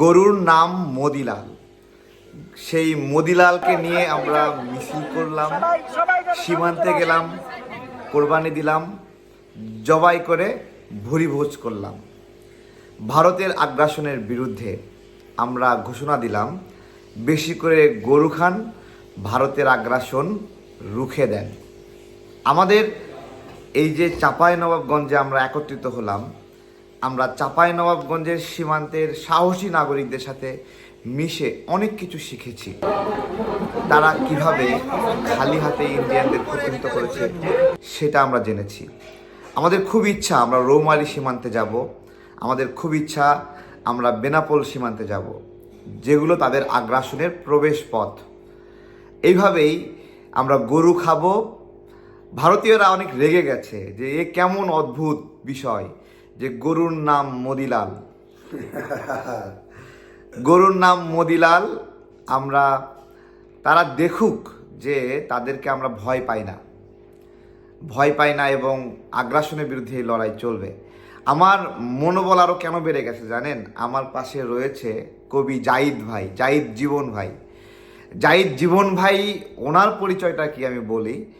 গরুর নাম মদিলাল। সেই মদিলালকে নিয়ে আমরা মিছিল করলাম, সীমান্তে গেলাম, কোরবানি দিলাম, জবাই করে ভুরিভোজ করলাম। ভারতের আগ্রাসনের বিরুদ্ধে আমরা ঘোষণা দিলাম, বেশি করে গরু খান, ভারতের আগ্রাসন রুখে দেন। আমাদের এই যে চাপাই নবাবগঞ্জে আমরা একত্রিত হলাম আমরা চাপাই নবাবগঞ্জের সীমান্তের সাহসী নাগরিকদের সাথে মিশে অনেক কিছু শিখেছি। তারা কীভাবে খালি হাতে ইন্ডিয়ানদের প্রতিহত করেছে, সেটা আমরা জেনেছি। আমাদের খুব ইচ্ছা আমরা রৌমারি সীমান্তে যাব। আমাদের খুব ইচ্ছা আমরা বেনাপোল সীমান্তে যাব, যেগুলো তাদের আগ্রাসনের প্রবেশ পথ। এইভাবেই আমরা গরু খাব। ভারতীয়রা অনেক রেগে গেছে যে এ কেমন অদ্ভুত বিষয়। যে গরুর নাম মদিলাল। গরুর নাম মদিলাল, আমরা, তারা দেখুক যে তাদেরকে আমরা ভয় পাই না। ভয় পাই না এবং আগ্রাসনের বিরুদ্ধে এই লড়াই চলবে। আমার মনোবল আরও কেন বেড়ে গেছে জানেন? আমার পাশে রয়েছে কবি জাহিদ ভাই জাহিদ জীবন ভাই। জাহিদ জীবন ভাই, ওনার পরিচয়টা কি আমি বলি?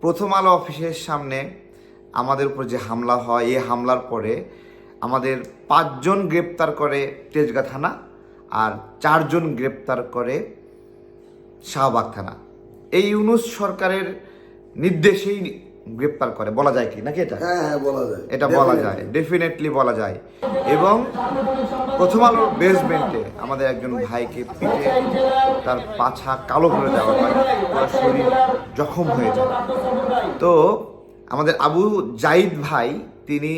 প্রথম আলো অফিসের সামনে আমাদের উপর যে হামলা হয় এই হামলার পরে আমাদের পাঁচজন গ্রেপ্তার করে তেজগা থানা আর চারজন গ্রেপ্তার করে শাহবাগ থানা। এই ইউনুস সরকারের নির্দেশেই গ্রেপ্তার করে বলা যায় কি? নাকি এটা? হ্যাঁ হ্যাঁ বলা যায়। এটা বলা যায় ডেফিনেটলি বলা যায়। এবং প্রথম আলোর বেসমেন্টে আমাদের একজন ভাইকে পিটে তার পাছা কালো করে দেওয়া হয় তার শরীর জখম হয়ে যায়। তো আমাদের আবু জাইদ ভাই, তিনি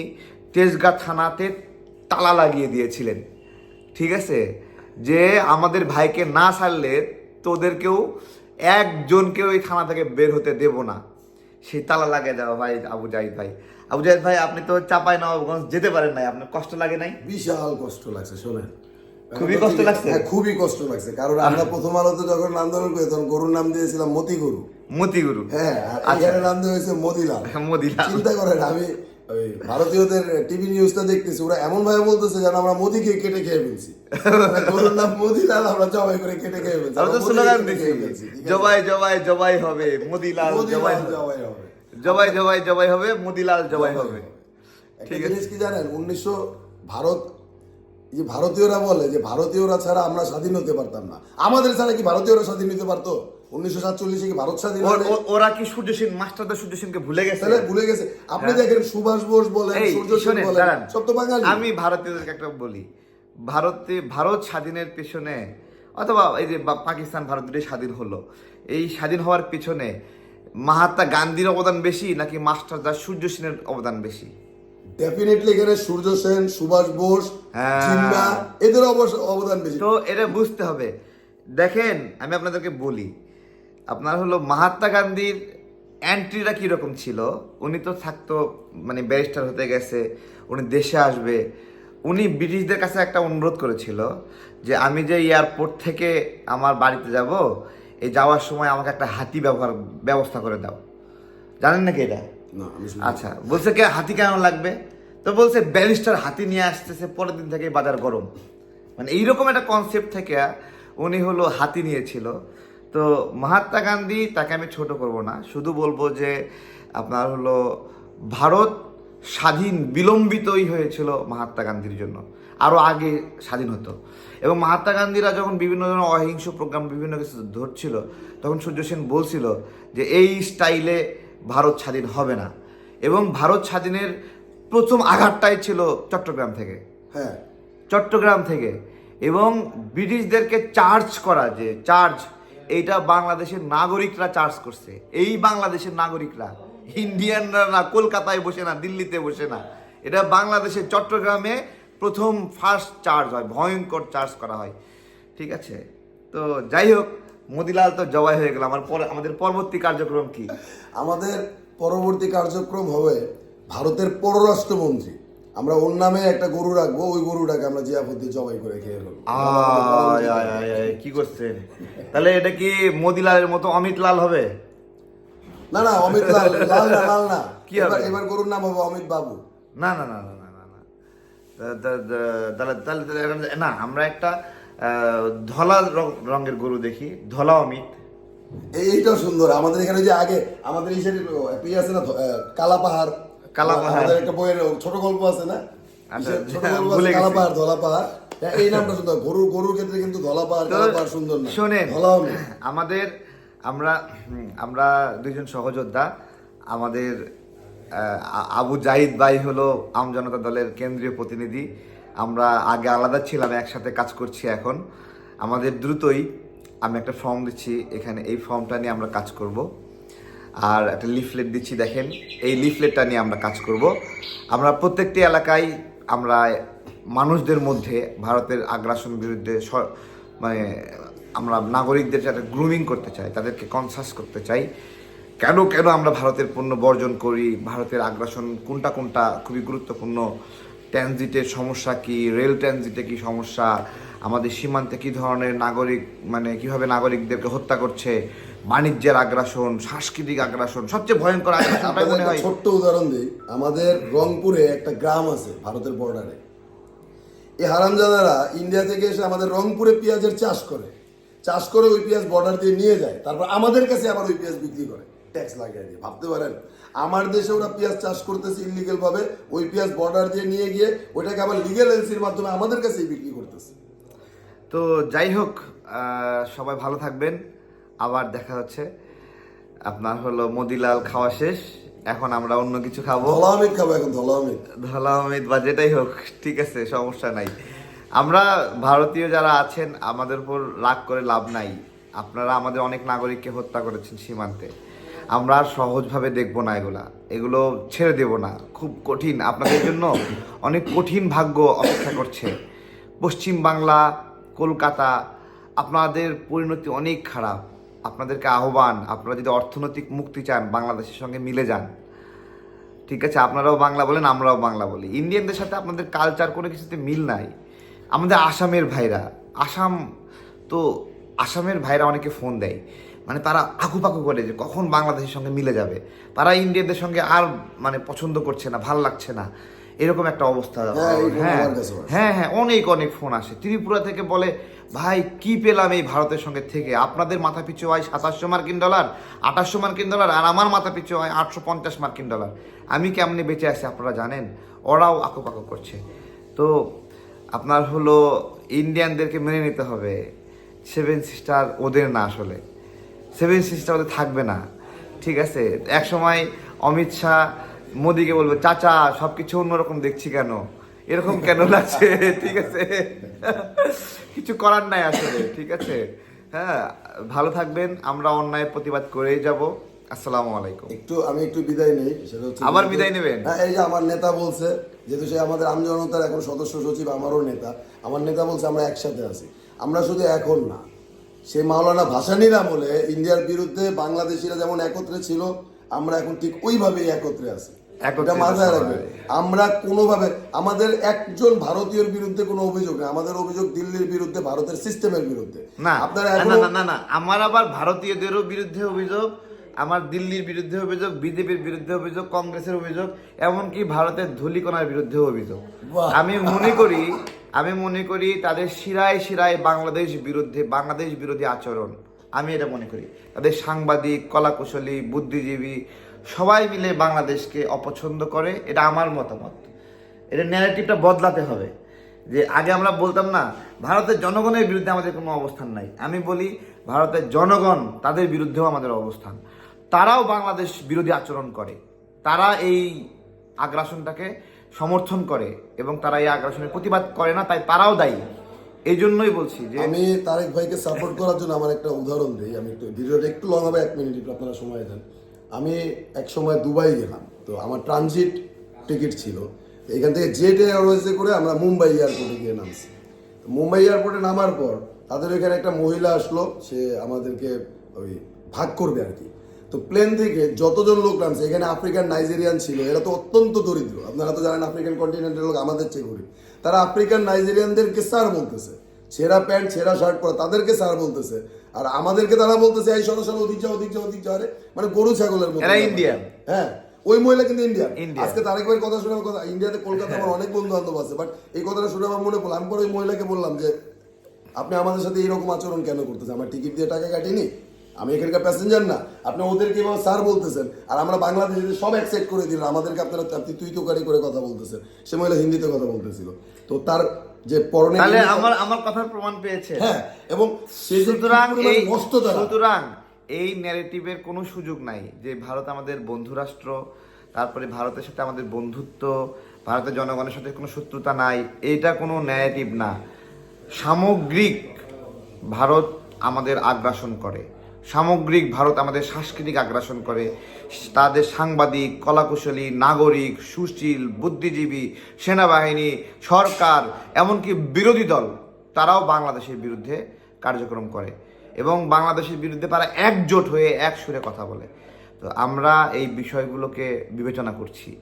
তেজগাঁ থানাতে তালা লাগিয়ে দিয়েছিলেন। ঠিক আছে? যে আমাদের ভাইকে না ছাড়লে তোদেরকেও একজনকেও ওই থানা থেকে বের হতে দেব না। সেই তালা লাগিয়ে দেওয়া ভাই আবু জাহিদ ভাই। আবু জাহিদ ভাই, আপনি তো চাপাই নবাবগঞ্জ যেতে পারেন নাই, আপনার কষ্ট লাগে নাই? বিশাল কষ্ট লাগছে, শোনেন। খুবই কষ্ট লাগছে? হ্যাঁ খুবই কষ্ট লাগছে। কারণ আমরা প্রথম আলোতে যখন আন্দোলন করি তখন গরুর নাম দিয়েছিলাম মতি গরু। মতিগুরু। হ্যাঁ আচ্ছা। এখানে নাম দেওয়া হয়েছে মদিলাল। মদিলাল। চিন্তা করেন আমি ভারতীয়দের টিভি নিউজটা দেখতেছি ওরা এমন ভাবে বলতেছে যেন আমরা মোদিকে কেটে খেয়ে ফেলছি। মানে গরুর নাম মদিলাল আমরা জবাই করে কেটে খেয়ে ফেলছি। আমরা তো স্লোগান জবাই জবাই জবাই হবে মদিলাল জবাই জবাই হবে। জবাই জবাই জবাই হবে মদিলাল জবাই হবে। ঠিক আছে। কি জানেন উনিশশো ভারত যে ভারতীয়রা বলে যে ভারতীয়রা ছাড়া আমরা স্বাধীন হতে পারতাম না। আমাদের ছাড়া কি ভারতীয়রা স্বাধীন হতে পারতো? উনিশশো সাতচল্লিশে কি ভারত স্বাধীন ওর- কি সূর্য সেন মাস্টারদা সূর্য সেনকে ভুলে গেছে? তাহলে ভুলে গেছে। আপনি হ্যাঁ। দেখেন সুভাষ বোস বলেন এই সূর্য সেন বলেন সব তো বাঙালি। আমি ভারতীয়দেরকে একটা বলি। ভারতে ভারত স্বাধীনের পেছনে অথবা এই যে পাকিস্তান ভারত দুটোই স্বাধীন হলো। এই স্বাধীন হওয়ার পিছনে মহাত্মা গান্ধীর অবদান বেশি নাকি মাস্টারদা সূর্য সেনের অবদান বেশি? ডেফিনেটলি এখানে সূর্য সেন সুভাষ বোস হ্যাঁ। জিন্না এদের অবশ্য অবদান বেশি। তো এটা বুঝতে হবে। দেখেন আমি আপনাদেরকে বলি আপনার হলো মহাত্মা গান্ধীর অ্যান্ট্রিটা কীরকম ছিল? উনি তো থাকতো মানে ব্যারিস্টার হতে গেছে উনি দেশে আসবে। উনি ব্রিটিশদের কাছে একটা অনুরোধ করেছিল যে আমি যে এয়ারপোর্ট থেকে আমার বাড়িতে যাব এই যাওয়ার সময় আমাকে একটা হাতি ব্যবহার ব্যবস্থা করে দাও। জানেন নাকি এটা। আচ্ছা বলছে কে, হাতি কেন লাগবে? তো বলছে, ব্যারিস্টার হাতি নিয়ে আসতেছে পরের দিন থেকে বাজার গরম। মানে এইরকম একটা কনসেপ্ট থেকে উনি হলো হাতি নিয়েছিল। তো মহাত্মা গান্ধী তাকে আমি ছোট করব না, শুধু বলব যে আপনার হলো ভারত স্বাধীন বিলম্বিতই হয়েছিল মহাত্মা গান্ধীর জন্য আরও আগে স্বাধীন হতো। এবং মহাত্মা গান্ধীরা যখন বিভিন্ন ধরনের অহিংস প্রোগ্রাম, বিভিন্ন কিছু ধরছিল, তখন সূর্য সেন বলছিল যে এই স্টাইলে ভারত স্বাধীন হবে না। এবং ভারত স্বাধীনের প্রথম আঘাতটাই ছিল চট্টগ্রাম থেকে। হ্যাঁ। চট্টগ্রাম থেকে। এবং ব্রিটিশদেরকে চার্জ করা যে চার্জ এইটা বাংলাদেশের নাগরিকরা চার্জ করছে। এই বাংলাদেশের নাগরিকরা ইন্ডিয়ানরা না কলকাতায় বসে না দিল্লিতে বসে না। এটা বাংলাদেশের চট্টগ্রামে প্রথম ফার্স্ট চার্জ হয় ভয়ঙ্কর চার্জ করা হয়। ঠিক আছে? তো যাই হোক মদিলাল তো জবাই হয়ে গেল। আমার পরে আমাদের পরবর্তী কার্যক্রম কি? আমাদের পরবর্তী কার্যক্রম হবে ভারতের পররাষ্ট্রমন্ত্রী। আমরা ওর নামে একটা গরু রাখব ওই গরুটাকে আমরা জিয়াপতি জবাই করে খেয়ে ফেলব। কি করছেন? তাহলে এটা কি মদিলালের মতো অমিত লাল হবে? না না অমিত লাল লাল না লাল না। কি হবে? এবার গরুর নাম হবে অমিত বাবু। না না না না না না তাহলে তাহলে না আমরা একটা ধলা রঙের গরু দেখি ধলা অমিত। এইটাও সুন্দর। আমাদের এখানে যে আগে আমাদের এই সাইডে ইয়ে আছে না কালা পাহাড়। কালা পাহাড়। একটা বইয়ের ছোট গল্প আছে না? আচ্ছা, ছোট হ্যাঁ, গল্প আছে কালা পাহাড় ধলা পাহাড়। হ্যাঁ, এই নামটা সুন্দর। গরু গরুর ক্ষেত্রে কিন্তু ধলা পাহাড় কালা পাহাড় সুন্দর না। শোনেন ধলা আমাদের আমরা আমরা দুইজন সহযোদ্ধা। আমাদের আবু জাহিদ ভাই হলো আম জনতা দলের কেন্দ্রীয় প্রতিনিধি। আমরা আগে আলাদা ছিলাম, একসাথে কাজ করছি এখন। আমাদের দ্রুতই আমি একটা ফর্ম দিচ্ছি, এখানে এই ফর্মটা নিয়ে আমরা কাজ করব। আর একটা লিফলেট দিচ্ছি, দেখেন, এই লিফলেটটা নিয়ে আমরা কাজ করব। আমরা প্রত্যেকটি এলাকায় আমরা মানুষদের মধ্যে, ভারতের আগ্রাসন বিরুদ্ধে মানে আমরা নাগরিকদের যাতে গ্রুমিং করতে চাই, তাদেরকে কনসাস করতে চাই। কেন কেন আমরা ভারতের পণ্য বর্জন করি, ভারতের আগ্রাসন কোনটা কোনটা খুবই গুরুত্বপূর্ণ ট্রানজিটের সমস্যা কি? রেল ট্রানজিটে কি সমস্যা? আমাদের সীমান্তে কি ধরনের নাগরিক মানে কীভাবে নাগরিকদেরকে হত্যা করছে? বাণিজ্যের আগ্রাসন সাংস্কৃতিক আগ্রাসন সবচেয়ে ভয়ঙ্কর আগ্রাসন ছোট্ট উদাহরণ দিই। আমাদের রংপুরে একটা গ্রাম আছে ভারতের বর্ডারে। এই হারামজাদারা ইন্ডিয়া থেকে এসে আমাদের রংপুরে পেঁয়াজের চাষ করে। চাষ করে ওই পেঁয়াজ বর্ডার দিয়ে নিয়ে যায়। তারপর আমাদের কাছে আবার ওই পেঁয়াজ বিক্রি করে। ট্যাক্স লাগিয়ে দিয়ে। ভাবতে পারেন আমার দেশে ওরা পেঁয়াজ চাষ করতেছে ইলিগেল ভাবে ওই পেঁয়াজ বর্ডার দিয়ে নিয়ে গিয়ে ওইটাকে আবার লিগেল এলসির মাধ্যমে আমাদের কাছেই বিক্রি করতেছে। তো যাই হোক সবাই ভালো থাকবেন। আবার দেখা হচ্ছে। আপনার হলো মদিলাল খাওয়া শেষ। এখন আমরা অন্য কিছু খাব। ধলা আমির খাব এখন ধলা আমির বা যেটাই হোক ঠিক আছে সমস্যা নাই। আমরা ভারতীয় যারা আছেন আমাদের উপর রাগ করে লাভ নাই। আপনারা আমাদের অনেক নাগরিককে হত্যা করেছেন সীমান্তে। আমরা সহজভাবে দেখব না এগুলা। এগুলো ছেড়ে দেব না। খুব কঠিন। আপনাদের জন্য অনেক কঠিন ভাগ্য অপেক্ষা করছে। পশ্চিম বাংলা, কলকাতা, আপনাদের পরিণতি অনেক খারাপ। আপনাদেরকে আহ্বান, আপনারা যদি অর্থনৈতিক মুক্তি চান, বাংলাদেশের সঙ্গে মিলে যান। ঠিক আছে? আপনারাও বাংলা বলেন, আমরাও বাংলা বলি। ইন্ডিয়ানদের সাথে আপনাদের কালচার কোনো কিছুতে মিল নাই। আমাদের আসামের ভাইরা, আসাম তো আসামের ভাইরা অনেকে ফোন দেয়। মানে তারা আকুপাকু করে যে কখন বাংলাদেশের সঙ্গে মিলে যাবে। তারা ইন্ডিয়ানদের সঙ্গে আর মানে পছন্দ করছে না ভালো লাগছে না। এরকম একটা অবস্থা হ্যাঁ, হ্যাঁ। হ্যাঁ হ্যাঁ অনেক অনেক ফোন আসে। ত্রিপুরা থেকে বলে ভাই কি পেলাম এই ভারতের সঙ্গে থেকে? আপনাদের মাথা পিছু হয় সাতাশশো মার্কিন ডলার আঠাশশো মার্কিন ডলার আর আমার মাথা পিছু হয় আটশো পঞ্চাশ মার্কিন ডলার। আমি কেমনি বেঁচে আছি আপনারা জানেন? ওরাও আঁকোপাকো করছে। তো আপনার হলো ইন্ডিয়ানদেরকে মেনে নিতে হবে। সেভেন সিস্টার ওদের না আসলে। সেভেন সিস্টার ওদের থাকবে না। ঠিক আছে? এক সময় অমিত শাহ মোদিকে বলবে চাচা সব কিছু অন্যরকম দেখছি কেন? এরকম কেন লাগছে? ঠিক আছে? কিছু করার নাই আসলে ঠিক আছে? হ্যাঁ ভালো থাকবেন আমরা অন্যায়ের প্রতিবাদ করেই যাব। আসসালামু আলাইকুম। একটু আমি একটু বিদায় নেই সেটা হচ্ছে আবার বিদায় নেবেন? হ্যাঁ এই যে আমার নেতা বলছে যেহেতু সে আমাদের আমজনতার এখন সদস্য সচিব আমারও নেতা। আমার নেতা বলছে আমরা একসাথে আছি। আমরা শুধু এখন না। সে মাওলানা ভাসানির আমলে ইন্ডিয়ার বিরুদ্ধে বাংলাদেশিরা যেমন একত্রে ছিল আমরা এখন ঠিক ওইভাবেই একত্রে আছি। এটা মাথায় সবাই। আমরা কোনোভাবে আমাদের একজন ভারতীয়র বিরুদ্ধে কোনো অভিযোগ নেই। আমাদের অভিযোগ দিল্লির বিরুদ্ধে ভারতের সিস্টেমের বিরুদ্ধে। না আপনারা না, না না না আমার আবার ভারতীয়দেরও বিরুদ্ধে অভিযোগ আমার দিল্লির বিরুদ্ধে অভিযোগ বিজেপির বিরুদ্ধে অভিযোগ কংগ্রেসের অভিযোগ এমনকি ভারতের ধুলিকোনার বিরুদ্ধে অভিযোগ। আমি মনে করি আমি মনে করি তাদের শিরায় শিরায় বাংলাদেশ বিরুদ্ধে, বাংলাদেশ বিরোধী আচরণ। আমি এটা মনে করি। তাদের সাংবাদিক, কলাকুশলী, বুদ্ধিজীবী সবাই মিলে বাংলাদেশকে অপছন্দ করে, এটা আমার মতামত। এটা ন্যারেটিভটা বদলাতে হবে। যে আগে আমরা বলতাম না, ভারতের জনগণের বিরুদ্ধে আমাদের কোনো অবস্থান নাই। আমি বলি, ভারতের জনগণ তাদের বিরুদ্ধেও আমাদের অবস্থান। তারাও বাংলাদেশ বিরোধী আচরণ করে। তারা এই আগ্রাসনটাকে সমর্থন করে এবং তারা এই আগ্রাসনের প্রতিবাদ করে না, তাই তারাও দায়ী। এই জন্যই বলছি যে আমি তারেক ভাইকে সাপোর্ট করার জন্য আমার একটা উদাহরণ দিই। আমি একটু ভিডিওটা একটু লং হবে, এক মিনিট আপনারা সময় দেন। আমি এক সময় দুবাই গেলাম। তো আমার ট্রানজিট টিকিট ছিল। এখান থেকে জেট এয়ারওয়েজে করে আমরা মুম্বাই এয়ারপোর্টে গিয়ে নামছি। মুম্বাই এয়ারপোর্টে নামার পর তাদের ওইখানে একটা মহিলা আসলো। সে আমাদেরকে ওই ভাগ করবে আর কি। তো প্লেন থেকে যতজন লোক নামছে এখানে আফ্রিকান নাইজেরিয়ান ছিল এরা তো অত্যন্ত দরিদ্র। আপনারা তো জানেন আফ্রিকান কন্টিনেন্টের লোক আমাদের চেয়ে গরিব। তারা আফ্রিকান নাইজেরিয়ানদেরকে স্যার বলতেছে। ছেঁড়া প্যান্ট ছেঁড়া শার্ট পরা তাদেরকে স্যার বলতেছে। আর আমাদেরকে তারা বলতেছে এই সরো সরো ওদিক যাও ওদিক যাও ওদিক যাও মানে গরু ছাগলের মতো। Indian। হ্যাঁ ওই মহিলা কিন্তু Indian. আজকে তারেক ভাইয়ের কথা শুনে কথা ইন্ডিয়াতে কলকাতা আমার অনেক বন্ধু বান্ধব আছে বাট এই কথাটা শুনে আমার মনে পড়ল। আমি পরে ওই মহিলাকে বললাম যে আপনি আমাদের সাথে এইরকম আচরণ কেন করতেছে আমার টিকিট দিয়ে টাকা কাটিনি আমি এখানকার প্যাসেঞ্জার না। আপনি ওদেরকে এভাবে স্যার বলতেছেন। আর আমরা বাংলাদেশে সব অ্যাকসেপ্ট করে দিলেন আমাদেরকে আপনারা আপনি তুই তোকারি করে কথা বলতেছেন। সে মহিলা হিন্দিতে কথা বলতেছিল। তো তার যে পরনে তাহলে আমার আমার কথার প্রমাণ পেয়েছে হ্যাঁ এবং সুতরাং এই সুতরাং এই ন্যারেটিভের কোনো সুযোগ নাই যে ভারত আমাদের বন্ধু রাষ্ট্র তারপরে ভারতের সাথে আমাদের বন্ধুত্ব ভারতের জনগণের সাথে কোনো শত্রুতা নাই। এইটা কোনো ন্যারেটিভ না। সামগ্রিক ভারত আমাদের আগ্রাসন করে। সামগ্রিক ভারত আমাদের সাংস্কৃতিক আগ্রাসন করে। তাদের সাংবাদিক, কলাকুশলী, নাগরিক, সুশীল, বুদ্ধিজীবী, সেনাবাহিনী, সরকার, এমনকি বিরোধী দল, তারাও বাংলাদেশের বিরুদ্ধে কার্যক্রম করে। এবং বাংলাদেশের বিরুদ্ধে তারা একজোট হয়ে এক সুরে কথা বলে। তো আমরা এই বিষয়গুলোকে বিবেচনা করছি।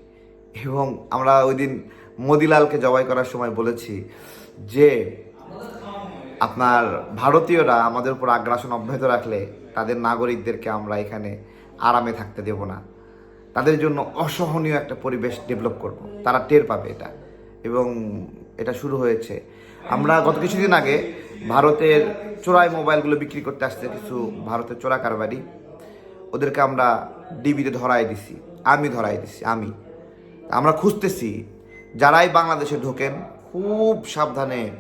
এবং আমরা ওই দিন মদিলালকে জবাই করার সময় বলেছি যে আপনার ভারতীয়রা আমাদের উপর আগ্রাসন অব্যাহত রাখলে তাদের নাগরিকদেরকে আমরা এখানে আরামে থাকতে দেব না। তাদের জন্য অসহনীয় একটা পরিবেশ ডেভেলপ করব। তারা টের পাবে এটা। এবং এটা শুরু হয়েছে। আমরা গত কিছুদিন আগে ভারতের চোরাই মোবাইলগুলো বিক্রি করতে আসছে কিছু ভারতের চোরা কারবারি। ওদেরকে আমরা ডিবিতে ধরাই দিছি। আমি ধরাই দিছি, আমি। আমরা খুঁজতেছি, যারাই বাংলাদেশে ঢোকেন, খুব সাবধানে